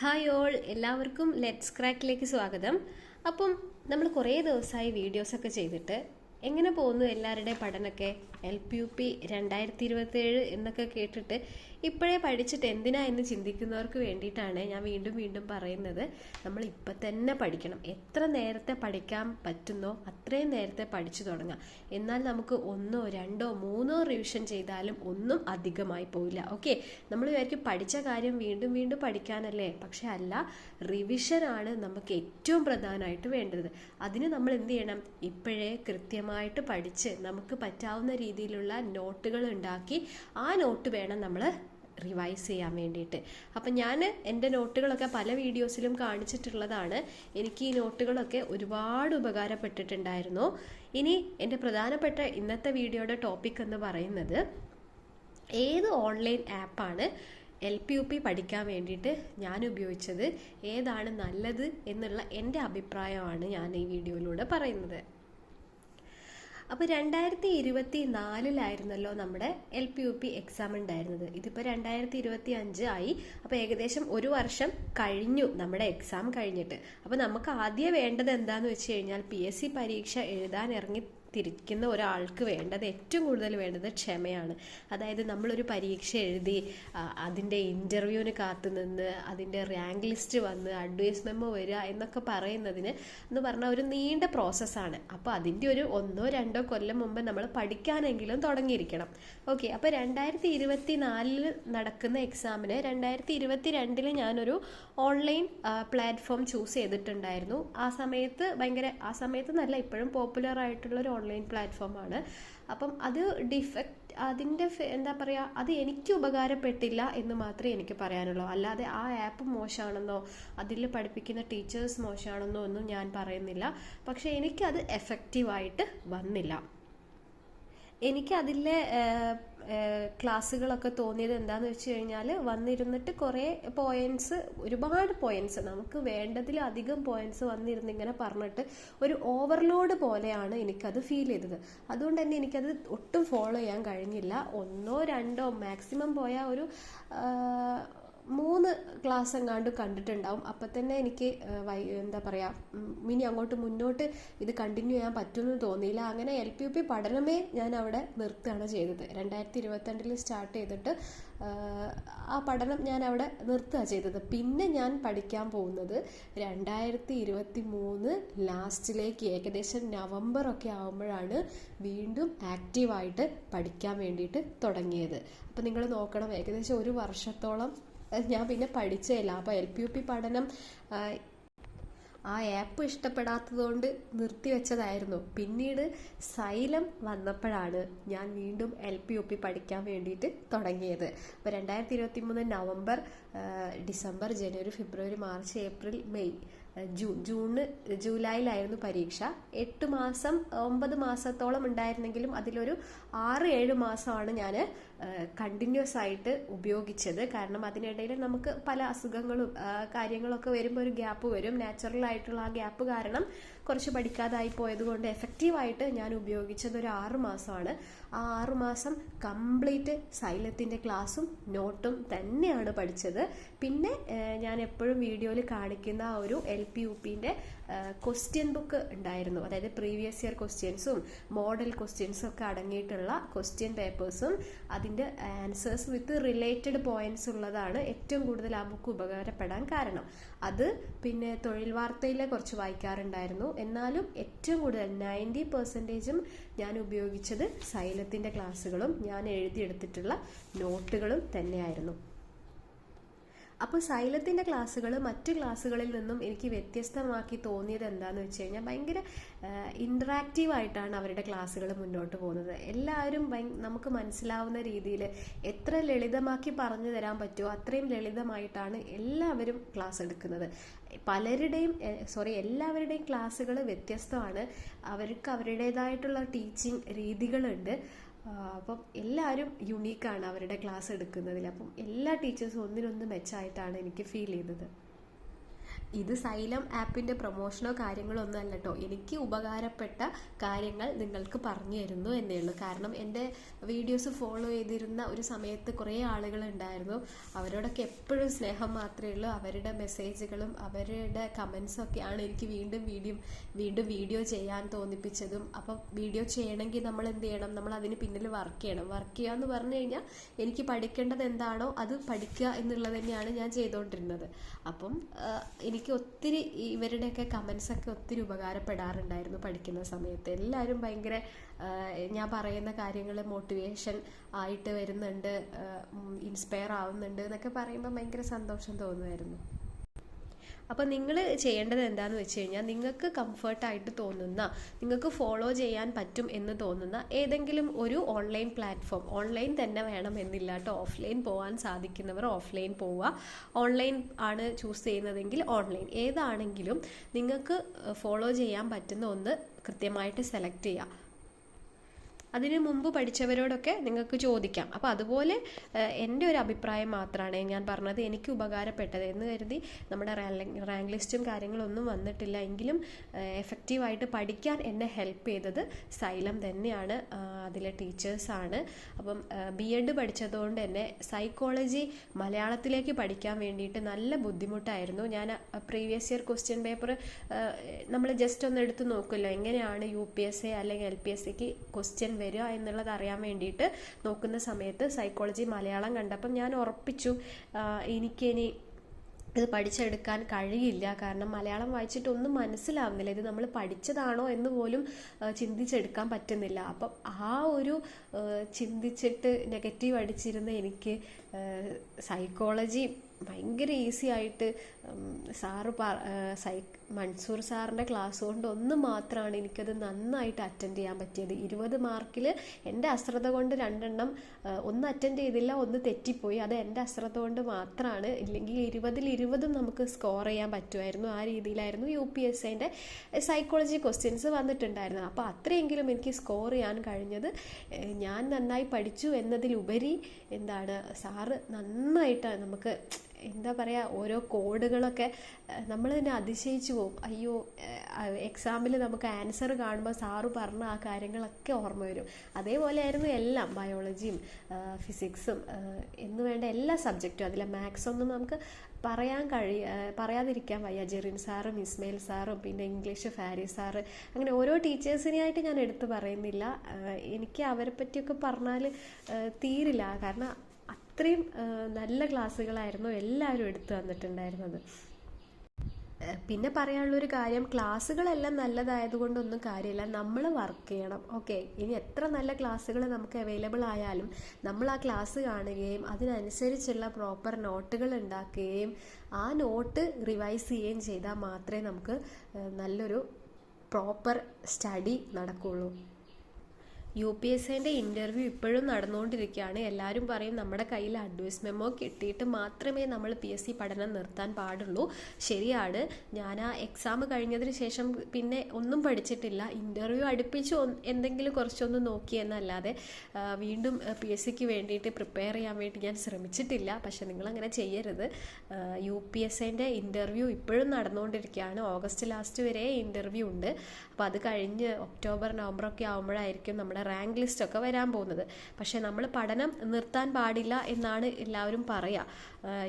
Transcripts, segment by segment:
Hi all എല്ലാവർക്കും let's ക്രാക്കിലേക്ക് സ്വാഗതം. അപ്പം നമ്മൾ കുറേ ദിവസമായി വീഡിയോസൊക്കെ ചെയ്തിട്ട് എങ്ങനെ പോകുന്നു എല്ലാവരുടെയും പഠനമൊക്കെ? എൽ പി യു പി രണ്ടായിരത്തി ഇരുപത്തേഴ് എന്നൊക്കെ കേട്ടിട്ട് ഇപ്പോഴേ പഠിച്ചിട്ട് എന്തിനാ എന്ന് ചിന്തിക്കുന്നവർക്ക് വേണ്ടിയിട്ടാണ് ഞാൻ വീണ്ടും വീണ്ടും പറയുന്നത്. നമ്മൾ ഇപ്പം തന്നെ പഠിക്കണം. എത്ര നേരത്തെ പഠിക്കാൻ പറ്റുന്നോ അത്രയും നേരത്തെ പഠിച്ചു തുടങ്ങാം. എന്നാൽ നമുക്ക് ഒന്നോ രണ്ടോ മൂന്നോ റിവിഷൻ ചെയ്താലും ഒന്നും അധികമായി പോവില്ല. ഓക്കെ? നമ്മൾ വിചാരിക്കും പഠിച്ച കാര്യം വീണ്ടും വീണ്ടും പഠിക്കാനല്ലേ? പക്ഷെ അല്ല റിവിഷനാണ് നമുക്ക് ഏറ്റവും പ്രധാനമായിട്ട് വേണ്ടത്. അതിന് നമ്മൾ എന്ത് ചെയ്യണം? ഇപ്പോഴേ കൃത്യമായിട്ട് പഠിച്ച് നമുക്ക് പറ്റാവുന്ന രീതിയിലുള്ള നോട്ടുകൾ ഉണ്ടാക്കി ആ നോട്ട് വേണം നമ്മൾ റിവൈസ് ചെയ്യാൻ വേണ്ടിയിട്ട്. അപ്പം ഞാൻ എന്റെ നോട്ടുകളൊക്കെ പല വീഡിയോസിലും കാണിച്ചിട്ടുള്ളതാണ്. എനിക്ക് ഈ നോട്ടുകളൊക്കെ ഒരുപാട് ഉപകാരപ്പെട്ടിട്ടുണ്ടായിരുന്നു. ഇനി എന്റെ പ്രധാനപ്പെട്ട ഇന്നത്തെ വീഡിയോയുടെ ടോപ്പിക് എന്ന് പറയുന്നത് ഏത് ഓൺലൈൻ ആപ്പാണ് എൽ പി യു പി പഠിക്കാൻ വേണ്ടിയിട്ട് ഞാൻ ഉപയോഗിച്ചത്? ഏതാണ് നല്ലത് എന്നുള്ള എന്റെ അഭിപ്രായമാണ് ഞാൻ ഈ വീഡിയോയിലൂടെ പറയുന്നത്. അപ്പോൾ രണ്ടായിരത്തി ഇരുപത്തി നാലിലായിരുന്നല്ലോ നമ്മുടെ L P U P exam ഉണ്ടായിരുന്നത്. ഇതിപ്പോൾ രണ്ടായിരത്തി ഇരുപത്തി അഞ്ച് ആയി. അപ്പോൾ ഏകദേശം ഒരു വർഷം കഴിഞ്ഞു നമ്മുടെ എക്സാം കഴിഞ്ഞിട്ട്. അപ്പോൾ നമുക്ക് ആദ്യം വേണ്ടത് എന്താണെന്ന് വെച്ച് കഴിഞ്ഞാൽ പി എസ് സി പരീക്ഷ എഴുതാൻ ഇറങ്ങി തിരിക്കുന്ന ഒരാൾക്ക് വേണ്ടത് ഏറ്റവും കൂടുതൽ വേണ്ടത് ക്ഷമയാണ്. അതായത് നമ്മളൊരു പരീക്ഷ എഴുതി അതിന്റെ ഇന്റർവ്യൂവിന് കാത്തു നിന്ന് അതിന്റെ റാങ്ക് ലിസ്റ്റ് വന്ന് അഡ്വൈസ് മെമ്മോ വരിക എന്നൊക്കെ പറയുന്നതിന് എന്ന് പറഞ്ഞാൽ ഒരു നീണ്ട പ്രോസസ്സാണ്. അപ്പോൾ അതിന്റെ ഒരു ഒന്നോ രണ്ടോ കൊല്ലം മുമ്പ് നമ്മൾ പഠിക്കാനെങ്കിലും തുടങ്ങിയിരിക്കണം. ഓക്കെ അപ്പോൾ രണ്ടായിരത്തി ഇരുപത്തി നാലിൽ നടക്കുന്ന എക്സാമിന് രണ്ടായിരത്തി ഇരുപത്തി രണ്ടിൽ ഞാനൊരു ഓൺലൈൻ പ്ലാറ്റ്ഫോം ചൂസ് ചെയ്തിട്ടുണ്ടായിരുന്നു. ആ സമയത്ത് ഭയങ്കര ആ സമയത്ത് നല്ല ഇപ്പോഴും പോപ്പുലർ ആയിട്ടുള്ള ഒരു ഓൺലൈൻ പ്ലാറ്റ്ഫോമാണ് അപ്പം അത് ഡിഫക്റ്റ് അതിന്റെ എന്താ പറയുക അത് എനിക്ക് ഉപകാരപ്പെട്ടില്ല എന്ന് മാത്രമേ എനിക്ക് പറയാനുള്ളൂ. അല്ലാതെ ആ ആപ്പ് മോശമാണെന്നോ അതിൽ പഠിപ്പിക്കുന്ന ടീച്ചേഴ്സ് മോശമാണെന്നോ ഒന്നും ഞാൻ പറയുന്നില്ല. പക്ഷേ എനിക്കത് എഫക്റ്റീവായിട്ട് വന്നില്ല. എനിക്ക് അതിലെ ക്ലാസ്സുകളൊക്കെ തോന്നിയത് എന്താണെന്ന് വെച്ച് കഴിഞ്ഞാൽ വന്നിരുന്നിട്ട് കുറേ പോയിന്റ്സ് ഒരുപാട് പോയിന്റ്സ് നമുക്ക് വേണ്ടതിലധികം പോയിന്റ്സ് വന്നിരുന്ന് ഇങ്ങനെ പറഞ്ഞിട്ട് ഒരു ഓവർലോഡ് പോലെയാണ് എനിക്കത് ഫീൽ ചെയ്തത്. അതുകൊണ്ട് തന്നെ എനിക്കത് ഒട്ടും ഫോളോ ചെയ്യാൻ കഴിഞ്ഞില്ല. ഒന്നോ രണ്ടോ മാക്സിമം പോയ ഒരു മൂന്ന് ക്ലാസ് എങ്ങാണ്ട് കണ്ടിട്ടുണ്ടാവും അപ്പം തന്നെ എനിക്ക് എന്താ പറയുക ഇനി അങ്ങോട്ട് മുന്നോട്ട് ഇത് കണ്ടിന്യൂ ചെയ്യാൻ പറ്റുമെന്ന് തോന്നിയില്ല. അങ്ങനെ എൽ പി യു പി പഠനമേ ഞാൻ അവിടെ നിർത്തുകയാണ് ചെയ്തത്. രണ്ടായിരത്തി ഇരുപത്തിരണ്ടിൽ സ്റ്റാർട്ട് ചെയ്തിട്ട് ആ പഠനം ഞാൻ അവിടെ നിർത്തുക ചെയ്തത്. പിന്നെ ഞാൻ പഠിക്കാൻ പോകുന്നത് രണ്ടായിരത്തി ഇരുപത്തി മൂന്ന് ലാസ്റ്റിലേക്ക് ഏകദേശം നവംബർ ഒക്കെ ആകുമ്പോഴാണ് വീണ്ടും ആക്റ്റീവായിട്ട് പഠിക്കാൻ വേണ്ടിയിട്ട് തുടങ്ങിയത്. അപ്പം നിങ്ങൾ നോക്കണം ഏകദേശം ഒരു വർഷത്തോളം ഞാൻ പിന്നെ പഠിച്ചതല്ല അപ്പോൾ എൽ പി യു പി പഠനം ആ ആപ്പ് ഇഷ്ടപ്പെടാത്തതുകൊണ്ട് നിർത്തിവെച്ചതായിരുന്നു പിന്നീട് സൈലം വന്നപ്പോഴാണ് ഞാൻ വീണ്ടും എൽ പി ഒ പി പഠിക്കാൻ വേണ്ടിയിട്ട് തുടങ്ങിയത്. അപ്പോൾ രണ്ടായിരത്തി ഇരുപത്തി മൂന്ന് നവംബർ ഡിസംബർ ജനുവരി ഫെബ്രുവരി March April May June June ജൂലൈയിലായിരുന്നു പരീക്ഷ. എട്ട് മാസം ഒമ്പത് മാസത്തോളം ഉണ്ടായിരുന്നെങ്കിലും അതിലൊരു ആറ് ഏഴ് മാസമാണ് ഞാൻ കണ്ടിന്യൂസ് ആയിട്ട് ഉപയോഗിച്ചത്. കാരണം അതിനിടയിൽ നമുക്ക് പല അസുഖങ്ങളും കാര്യങ്ങളൊക്കെ വരുമ്പോൾ ഒരു ഗ്യാപ്പ് വരും. നാച്ചുറൽ ആയിട്ടുള്ള ആ ഗ്യാപ്പ് കാരണം കുറച്ച് പഠിക്കാതായി പോയത് കൊണ്ട് എഫക്റ്റീവായിട്ട് ഞാൻ ഉപയോഗിച്ചത് ഒരു ആറ് മാസമാണ്. ആ ആറ് മാസം കംപ്ലീറ്റ് സൈലത്തിന്റെ ക്ലാസ്സും നോട്ടും തന്നെയാണ് പഠിച്ചത്. പിന്നെ ഞാൻ എപ്പോഴും വീഡിയോയിൽ കാണിക്കുന്ന ആ ഒരു എൽ പി യു പിന്റെ ക്വസ്റ്റ്യൻ ബുക്ക് ഉണ്ടായിരുന്നു. അതായത് പ്രീവിയസ് ഇയർ ക്വസ്റ്റ്യൻസും മോഡൽ ക്വസ്റ്റ്യൻസും ഒക്കെ അടങ്ങിയിട്ടുള്ള ക്വസ്റ്റ്യൻ പേപ്പേഴ്സും അതിന്റെ ആൻസേഴ്സ് വിത്ത് റിലേറ്റഡ് പോയിന്റ്സ് ഉള്ളതാണ് ഏറ്റവും കൂടുതൽ ആ ബുക്ക് ഉപകാരപ്പെടാൻ കാരണം. അത് പിന്നെ തൊഴിൽ വാർത്തയിലെ കുറച്ച് വായിക്കാറുണ്ടായിരുന്നു. എന്നാലും ഏറ്റവും കൂടുതൽ നയന്റി പെർസെന്റേജും ഞാൻ ഉപയോഗിച്ചത് സൈലത്തിന്റെ ക്ലാസ്സുകളും ഞാൻ എഴുതിയെടുത്തിട്ടുള്ള നോട്ടുകളും തന്നെയായിരുന്നു. അപ്പോൾ സൈലത്തിന്റെ ക്ലാസ്സുകൾ മറ്റു ക്ലാസ്സുകളിൽ നിന്നും എനിക്ക് വ്യത്യസ്തമാക്കി തോന്നിയത് എന്താണെന്ന് വെച്ച് കഴിഞ്ഞാൽ ഭയങ്കര ഇൻട്രാക്റ്റീവ് ആയിട്ടാണ് അവരുടെ ക്ലാസ്സുകൾ മുന്നോട്ട് പോകുന്നത്. എല്ലാവരും നമുക്ക് മനസ്സിലാവുന്ന രീതിയിൽ എത്ര ലളിതമാക്കി പറഞ്ഞു തരാൻ പറ്റുമോ അത്രയും ലളിതമായിട്ടാണ് എല്ലാവരും ക്ലാസ് എടുക്കുന്നത്. പലരുടെയും സോറി എല്ലാവരുടെയും ക്ലാസ്സുകൾ വ്യത്യസ്തമാണ്. അവർക്ക് അവരുടേതായിട്ടുള്ള ടീച്ചിങ് രീതികളുണ്ട്. അപ്പം എല്ലാവരും യുണീക്കാണ് അവരുടെ ക്ലാസ് എടുക്കുന്നതിൽ. അപ്പം എല്ലാ ടീച്ചേഴ്സും ഒന്നിനൊന്ന് മെച്ചമായിട്ടാണ് എനിക്ക് ഫീൽ ചെയ്തത്. ഇത് സൈലം ആപ്പിന്റെ പ്രൊമോഷനോ കാര്യങ്ങളോ ഒന്നും അല്ല കേട്ടോ എനിക്ക് ഉപകാരപ്പെട്ട കാര്യങ്ങൾ നിങ്ങൾക്ക് പറഞ്ഞു തരുന്നു എന്നേ ഉള്ളൂ. കാരണം എന്റെ വീഡിയോസ് ഫോളോ ചെയ്തിരുന്ന ഒരു സമയത്ത് കുറേ ആളുകൾ ഉണ്ടായിരുന്നു അവരോടൊക്കെ എപ്പോഴും സ്നേഹം മാത്രമേ ഉള്ളൂ. അവരുടെ മെസ്സേജുകളും അവരുടെ കമൻസും ഒക്കെയാണ് എനിക്ക് വീണ്ടും വീഡിയോ വീണ്ടും വീഡിയോ ചെയ്യാൻ തോന്നിപ്പിച്ചതും. അപ്പം വീഡിയോ ചെയ്യണമെങ്കിൽ നമ്മൾ എന്ത് ചെയ്യണം? നമ്മൾ അതിന് പിന്നിൽ വർക്ക് ചെയ്യണം. വർക്ക് ചെയ്യുക എന്ന് പറഞ്ഞു കഴിഞ്ഞാൽ എനിക്ക് പഠിക്കേണ്ടത് എന്താണോ അത് പഠിക്കുക എന്നുള്ളത് തന്നെയാണ് ഞാൻ ചെയ്തുകൊണ്ടിരുന്നത്. അപ്പം ആ, എനിക്ക് ഒത്തിരി ഇവരുടെയൊക്കെ കമൻസൊക്കെ ഒത്തിരി ഉപകാരപ്പെടാറുണ്ടായിരുന്നു പഠിക്കുന്ന സമയത്ത്. എല്ലാവരും ഭയങ്കര ഞാൻ പറയുന്ന കാര്യങ്ങൾ മോട്ടിവേഷൻ ആയിട്ട് വരുന്നുണ്ട് ഇൻസ്പയർ ആവുന്നുണ്ട് എന്നൊക്കെ പറയുമ്പോൾ ഭയങ്കര സന്തോഷം തോന്നുമായിരുന്നു. അപ്പോൾ നിങ്ങൾ ചെയ്യേണ്ടത് എന്താണെന്ന് വെച്ച് കഴിഞ്ഞാൽ നിങ്ങൾക്ക് കംഫർട്ടായിട്ട് തോന്നുന്ന നിങ്ങൾക്ക് ഫോളോ ചെയ്യാൻ പറ്റും എന്ന് തോന്നുന്ന ഏതെങ്കിലും ഒരു ഓൺലൈൻ പ്ലാറ്റ്ഫോം ഓൺലൈൻ തന്നെ വേണം എന്നില്ല കേട്ടോ ഓഫ്ലൈൻ പോകാൻ സാധിക്കുന്നവർ ഓഫ്ലൈൻ പോവുക. ഓൺലൈൻ ആണ് ചൂസ് ചെയ്യുന്നതെങ്കിൽ ഓൺലൈൻ ഏതാണെങ്കിലും നിങ്ങൾക്ക് ഫോളോ ചെയ്യാൻ പറ്റുന്ന ഒന്ന് കൃത്യമായിട്ട് സെലക്ട് ചെയ്യുക. അതിന് മുമ്പ് പഠിച്ചവരോടൊക്കെ നിങ്ങൾക്ക് ചോദിക്കാം. അപ്പോൾ അതുപോലെ എന്റെ ഒരു അഭിപ്രായം മാത്രമാണ് ഞാൻ പറഞ്ഞത്. എനിക്ക് ഉപകാരപ്പെട്ടത് എന്ന് കരുതി നമ്മുടെ റാങ്ക് ലിസ്റ്റും കാര്യങ്ങളൊന്നും വന്നിട്ടില്ല. എങ്കിലും എഫക്റ്റീവായിട്ട് പഠിക്കാൻ എന്നെ ഹെൽപ്പ് ചെയ്തത് സൈലം തന്നെയാണ് അതിലെ ടീച്ചേഴ്സാണ്. അപ്പം ബി എഡ് പഠിച്ചതുകൊണ്ട് തന്നെ സൈക്കോളജി മലയാളത്തിലേക്ക് പഠിക്കാൻ വേണ്ടിയിട്ട് നല്ല ബുദ്ധിമുട്ടായിരുന്നു. ഞാൻ പ്രീവിയസ് ഇയർ ക്വസ്റ്റ്യൻ പേപ്പർ നമ്മൾ ജസ്റ്റ് ഒന്ന് എടുത്ത് നോക്കുമല്ലോ. എങ്ങനെയാണ് യു പി എസ് എ അല്ലെങ്കിൽ എൽ പി എസ് സിക്ക് ക്വസ്റ്റ്യൻ വരിക എന്നുള്ളത് അറിയാൻ വേണ്ടിയിട്ട് നോക്കുന്ന സമയത്ത് സൈക്കോളജി മലയാളം കണ്ടപ്പം ഞാൻ ഉറപ്പിച്ചു. എനിക്കിനി ഇത് പഠിച്ചെടുക്കാൻ കഴിയില്ല. കാരണം മലയാളം വായിച്ചിട്ടൊന്നും മനസ്സിലാവുന്നില്ല. ഇത് നമ്മൾ പഠിച്ചതാണോ എന്ന് പോലും ചിന്തിച്ചെടുക്കാൻ പറ്റുന്നില്ല. അപ്പം ആ ഒരു ചിന്തിച്ചിട്ട് നെഗറ്റീവ് അടിച്ചിരുന്ന എനിക്ക് സൈക്കോളജി ഭയങ്കര ഈസി ആയിട്ട് സാറ് സൈ മൻസൂർ സാറിന്റെ ക്ലാസ് കൊണ്ട് ഒന്ന് മാത്രമാണ് എനിക്കത് നന്നായിട്ട് അറ്റൻഡ് ചെയ്യാൻ പറ്റിയത്. ഇരുപത് മാർക്കിൽ എന്റെ അശ്രദ്ധ കൊണ്ട് രണ്ടെണ്ണം ഒന്ന് അറ്റൻഡ് ചെയ്തില്ല ഒന്ന് തെറ്റിപ്പോയി. അത് എന്റെ അശ്രദ്ധ കൊണ്ട് മാത്രമാണ് ഇല്ലെങ്കിൽ ഇരുപതിൽ ഇരുപതും നമുക്ക് സ്കോർ ചെയ്യാൻ പറ്റുമായിരുന്നു. ആ രീതിയിലായിരുന്നു യു പി എസ് ഐന്റെ സൈക്കോളജി ക്വസ്റ്റ്യൻസ് വന്നിട്ടുണ്ടായിരുന്നത്. അപ്പോൾ അത്രയെങ്കിലും എനിക്ക് സ്കോർ ചെയ്യാൻ കഴിഞ്ഞത് ഞാൻ നന്നായി പഠിച്ചു എന്നതിലുപരി എന്താണ് സാറ് നന്നായിട്ട് നമുക്ക് എന്താ പറയുക ഓരോ കോഡുകളൊക്കെ നമ്മൾ തന്നെ അതിശയിച്ചു പോകും അയ്യോ എക്സാമിൽ നമുക്ക് ആൻസർ കാണുമ്പോൾ സാറ് പറഞ്ഞ ആ കാര്യങ്ങളൊക്കെ ഓർമ്മ വരും. അതേപോലെയായിരുന്നു എല്ലാം ബയോളജിയും ഫിസിക്സും എന്ന് വേണ്ട എല്ലാ സബ്ജക്റ്റും. അതിലെ മാത്സ് ഒന്നും നമുക്ക് പറയാൻ കഴിയ പറയാതിരിക്കാൻ വയ്യ. ജെറിൻ സാറും ഇസ്മയിൽ സാറും പിന്നെ ഇംഗ്ലീഷ് ഫാരി സാറ് അങ്ങനെ ഓരോ ടീച്ചേഴ്സിനെയായിട്ട് ഞാൻ എടുത്തു പറയുന്നില്ല. എനിക്ക് അവരെ പറ്റിയൊക്കെ പറഞ്ഞാൽ തീരില്ല. കാരണം അത്രയും നല്ല ക്ലാസ്സുകളായിരുന്നു എല്ലാവരും എടുത്തു തന്നിട്ടുണ്ടായിരുന്നത്. പിന്നെ പറയാനുള്ള ഒരു കാര്യം ക്ലാസ്സുകളെല്ലാം നല്ലതായതുകൊണ്ടൊന്നും കാര്യമില്ല. നമ്മൾ വർക്ക് ചെയ്യണം. ഓക്കെ ഇനി എത്ര നല്ല ക്ലാസ്സുകൾ നമുക്ക് അവൈലബിൾ ആയാലും നമ്മൾ ആ ക്ലാസ് കാണുകയും അതിനനുസരിച്ചുള്ള പ്രോപ്പർ നോട്ടുകൾ ഉണ്ടാക്കുകയും ആ നോട്ട് റിവൈസ് ചെയ്യുകയും ചെയ്താൽ മാത്രമേ നമുക്ക് നല്ലൊരു പ്രോപ്പർ സ്റ്റഡി നടക്കുകയുള്ളൂ യു പി എസ് സിന്റെ ഇന്റർവ്യൂ ഇപ്പോഴും നടന്നുകൊണ്ടിരിക്കുകയാണ്. എല്ലാവരും പറയും നമ്മുടെ കയ്യിൽ അഡ്വൈസ് മെമ്മോ കിട്ടിയിട്ട് മാത്രമേ നമ്മൾ പി എസ് സി പഠനം നിർത്താൻ പാടുള്ളൂ. ശരിയാണ്. ഞാൻ ആ എക്സാം കഴിഞ്ഞതിന് ശേഷം പിന്നെ ഒന്നും പഠിച്ചിട്ടില്ല. ഇന്റർവ്യൂ അടുപ്പിച്ച് എന്തെങ്കിലും കുറച്ചൊന്ന് നോക്കിയെന്നല്ലാതെ വീണ്ടും പി എസ് സിക്ക് വേണ്ടിയിട്ട് പ്രിപ്പയർ ചെയ്യാൻ വേണ്ടി ഞാൻ ശ്രമിച്ചിട്ടില്ല. പക്ഷെ നിങ്ങളങ്ങനെ ചെയ്യരുത്. യു പി എസ് സിന്റെ ഇന്റർവ്യൂ ഇപ്പോഴും നടന്നുകൊണ്ടിരിക്കുകയാണ്. ഓഗസ്റ്റ് ലാസ്റ്റ് വരെ ഇന്റർവ്യൂ ഉണ്ട്. അപ്പോൾ അത് കഴിഞ്ഞ് ഒക്ടോബർ നവംബർ ഒക്കെ ആകുമ്പോഴായിരിക്കും നമ്മുടെ റാങ്ക് ലിസ്റ്റ് ഒക്കെ വരാൻ പോകുന്നത്. പക്ഷേ നമ്മൾ പഠനം നിർത്താൻ പാടില്ല എന്നാണ് എല്ലാവരും പറയുക.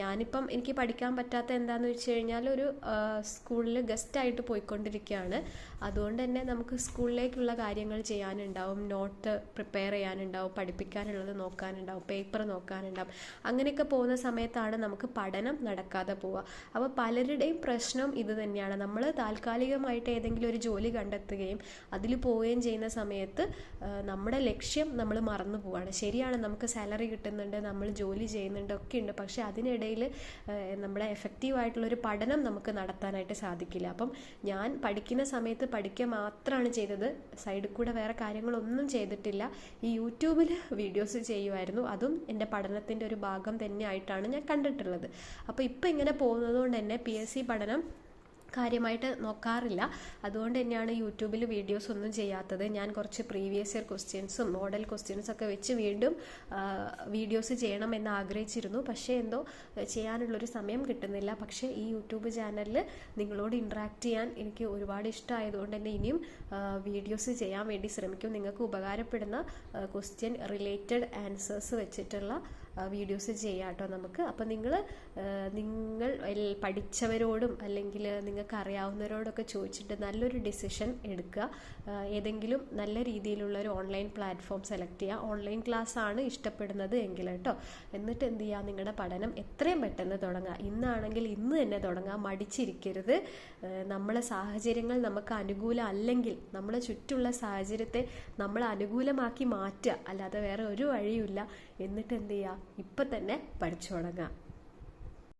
ഞാനിപ്പം എനിക്ക് പഠിക്കാൻ പറ്റാത്ത എന്താണെന്ന് വെച്ച് കഴിഞ്ഞാൽ ഒരു സ്കൂളിൽ ഗസ്റ്റായിട്ട് പോയിക്കൊണ്ടിരിക്കുകയാണ് അതുകൊണ്ട് തന്നെ നമുക്ക് സ്കൂളിലേക്കുള്ള കാര്യങ്ങൾ ചെയ്യാനുണ്ടാവും. നോട്ട് പ്രിപ്പയർ ചെയ്യാനുണ്ടാവും. പഠിപ്പിക്കാനുള്ളത് നോക്കാനുണ്ടാവും. പേപ്പർ നോക്കാനുണ്ടാവും. അങ്ങനെയൊക്കെ പോകുന്ന സമയത്താണ് നമുക്ക് പഠനം നടക്കാതെ പോവുക. അപ്പോൾ പലരുടെയും പ്രശ്നം ഇത് തന്നെയാണ്. നമ്മൾ താൽക്കാലികമായിട്ട് ഏതെങ്കിലും ഒരു ജോലി കണ്ടെത്തുകയും അതിൽ പോവുകയും ചെയ്യുന്ന സമയത്ത് നമ്മുടെ ലക്ഷ്യം നമ്മൾ മറന്നു പോവുകയാണ്. ശരിയാണ് നമുക്ക് സാലറി കിട്ടുന്നുണ്ട് നമ്മൾ ജോലി ചെയ്യുന്നുണ്ട് ഒക്കെ ഉണ്ട്. പക്ഷേ അതിനിടയിൽ നമ്മുടെ എഫക്റ്റീവായിട്ടുള്ള ഒരു പഠനം നമുക്ക് നടത്താനായിട്ട് സാധിക്കില്ല. അപ്പം ഞാൻ പഠിക്കുന്ന സമയത്ത് പഠിക്കുക മാത്രമാണ് ചെയ്തത്. സൈഡിൽ കൂടെ വേറെ കാര്യങ്ങളൊന്നും ചെയ്തിട്ടില്ല. ഈ യൂട്യൂബിൽ വീഡിയോസ് ചെയ്യുമായിരുന്നു അതും എന്റെ പഠനത്തിന്റെ ഒരു ഭാഗം തന്നെയായിട്ടാണ് ഞാൻ കണ്ടിട്ടുള്ളത്. അപ്പോൾ ഇപ്പോൾ ഇങ്ങനെ പോകുന്നത് കൊണ്ട് തന്നെ പി എസ് സി പഠനം കാര്യമായിട്ട് നോക്കാറില്ല. അതുകൊണ്ട് തന്നെയാണ് യൂട്യൂബിൽ വീഡിയോസ് ഒന്നും ചെയ്യാത്തത്. ഞാൻ കുറച്ച് പ്രീവിയസ് ഇയർ ക്വസ്റ്റ്യൻസും മോഡൽ ക്വസ്റ്റ്യൻസ് ഒക്കെ വെച്ച് വീണ്ടും വീഡിയോസ് ചെയ്യണം എന്ന് ആഗ്രഹിച്ചിരുന്നു. പക്ഷേ എന്തോ ചെയ്യാനുള്ളൊരു സമയം കിട്ടുന്നില്ല. പക്ഷേ ഈ യൂട്യൂബ് ചാനലിൽ നിങ്ങളോട് ഇൻട്രാക്ട് ചെയ്യാൻ എനിക്ക് ഒരുപാട് ഇഷ്ടമായതുകൊണ്ട് തന്നെ ഇനിയും വീഡിയോസ് ചെയ്യാൻ വേണ്ടി ശ്രമിക്കും. നിങ്ങൾക്ക് ഉപകാരപ്പെടുന്ന ക്വസ്റ്റ്യൻ റിലേറ്റഡ് ആൻസേഴ്സ് വെച്ചിട്ടുള്ള വീഡിയോസ് ചെയ്യാം കേട്ടോ നമുക്ക്. അപ്പം നിങ്ങൾ നിങ്ങൾ പഠിച്ചവരോടും അല്ലെങ്കിൽ നിങ്ങൾക്ക് അറിയാവുന്നവരോടൊക്കെ ചോദിച്ചിട്ട് നല്ലൊരു ഡിസിഷൻ എടുക്കുക. ഏതെങ്കിലും നല്ല രീതിയിലുള്ള ഒരു ഓൺലൈൻ പ്ലാറ്റ്ഫോം സെലക്ട് ചെയ്യുക. ഓൺലൈൻ ക്ലാസ് ആണ് ഇഷ്ടപ്പെടുന്നത് എങ്കിൽ കേട്ടോ എന്നിട്ട് എന്ത് ചെയ്യുക? നിങ്ങളുടെ പഠനം എത്രയും പെട്ടെന്ന് തുടങ്ങുക. ഇന്നാണെങ്കിൽ ഇന്ന് തന്നെ തുടങ്ങുക. മടിച്ചിരിക്കരുത്. നമ്മളെ സാഹചര്യങ്ങൾ നമുക്ക് അനുകൂല അല്ലെങ്കിൽ നമ്മളെ ചുറ്റുള്ള സാഹചര്യത്തെ നമ്മൾ അനുകൂലമാക്കി മാറ്റുക. അല്ലാതെ വേറെ ഒരു വഴിയുമില്ല. എന്നിട്ട് എന്ത് ചെയ്യുക? ഇപ്പം തന്നെ പഠിച്ചു തുടങ്ങുക